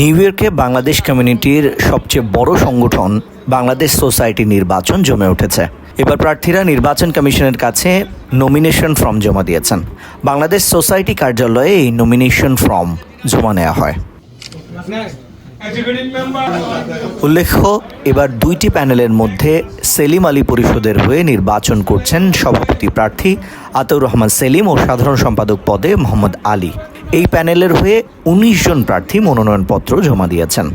New ইয়র্কে বাংলাদেশ কমিউনিটির সবচেয়ে বড় সংগঠন বাংলাদেশ সোসাইটি নির্বাচন জমে উঠেছে। এবার প্রার্থীরা নির্বাচন কমিশনের কাছে নমিনেশন ফর্ম জমা দিয়েছেন। বাংলাদেশ সোসাইটি কার্যালয়ে এই নমিনেশন ফর্ম জমা নেওয়া হয়। উল্লেখ্য, এবার দুইটি প্যানেলের মধ্যে সেলিম আলী পরিষদের হয়ে নির্বাচন করছেন সভাপতি প্রার্থী আতাউর রহমান সেলিম ও সাধারণ সম্পাদক পদে মোহাম্মদ আলী। এই প্যানেলের হয়ে উনিশ জন প্রার্থী মনোনয়নপত্র জমা দিয়েছেন।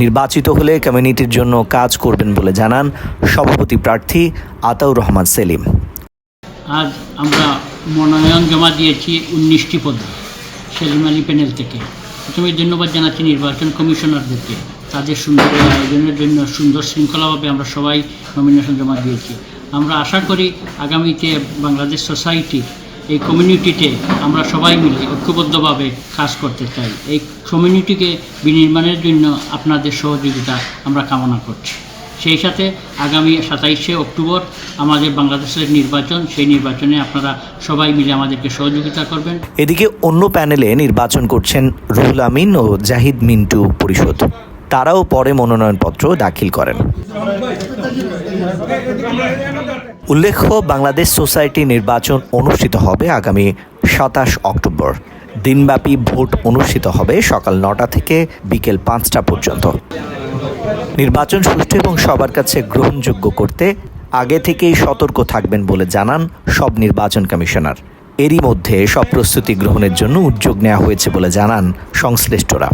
নির্বাচিত হলে কমিউনিটির জন্য কাজ করবেন বলে জানান সভাপতি প্রার্থী আতাউর রহমান সেলিম। আজ আমরা মনোনয়ন জমা দিয়েছি উনিশটি পদে, সেলিম আলী প্যানেল থেকে। প্রথমে ধন্যবাদ জানাচ্ছি নির্বাচন কমিশনারদেরকে। তাদের সুন্দর আয়োজনের জন্য সুন্দর শৃঙ্খলাভাবে আমরা সবাই নমিনেশন জমা দিয়েছি। আমরা আশা করি আগামীতে বাংলাদেশ সোসাইটির এই কমিউনিটিতে আমরা সবাই মিলে ঐক্যবদ্ধভাবে কাজ করতে চাই। এই কমিউনিটিকে বিনির্মাণের জন্য আপনাদের সহযোগিতা আমরা কামনা করছি। সেই সাথে আগামী সাতাইশে অক্টোবর আমাদের বাংলাদেশের নির্বাচন, সেই নির্বাচনে আপনারা সবাই মিলে আমাদেরকে সহযোগিতা করবেন। এদিকে অন্য প্যানেলে নির্বাচন করছেন রুহুল আমিন ও জাহিদ মিন্টু পরিষদ। তারাও পরে মনোনয়নপত্র দাখিল করেন। উল্লেখ্য, বাংলাদেশ সোসাইটি নির্বাচন অনুষ্ঠিত হবে আগামী সাতাশ অক্টোবর। দিনব্যাপী ভোট অনুষ্ঠিত হবে সকাল নটা থেকে বিকেল পাঁচটা পর্যন্ত। নির্বাচন সুষ্ঠু এবং সবার কাছে গ্রহণযোগ্য করতে আগে থেকেই সতর্ক থাকবেন বলে জানান সব নির্বাচন কমিশনার। এরই মধ্যে সব প্রস্তুতি গ্রহণের জন্য উদ্যোগ নেওয়া হয়েছে বলে জানান সংশ্লিষ্টরা।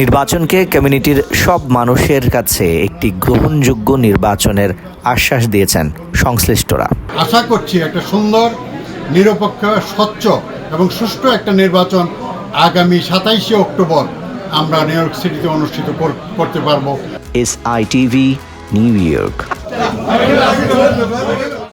নির্বাচনকে কমিউনিটির সব মানুষের কাছে একটি গ্রহণযোগ্য নির্বাচনের আশ্বাস দিয়েছেন সংশ্লিষ্টরা। আশা করছি একটা সুন্দর নিরপেক্ষ স্বচ্ছ এবং সুষ্ঠু একটা নির্বাচন আগামী সাতাইশে অক্টোবর আমরা নিউ ইয়র্ক সিটিতে অনুষ্ঠিত করতে পারব। S I TV New York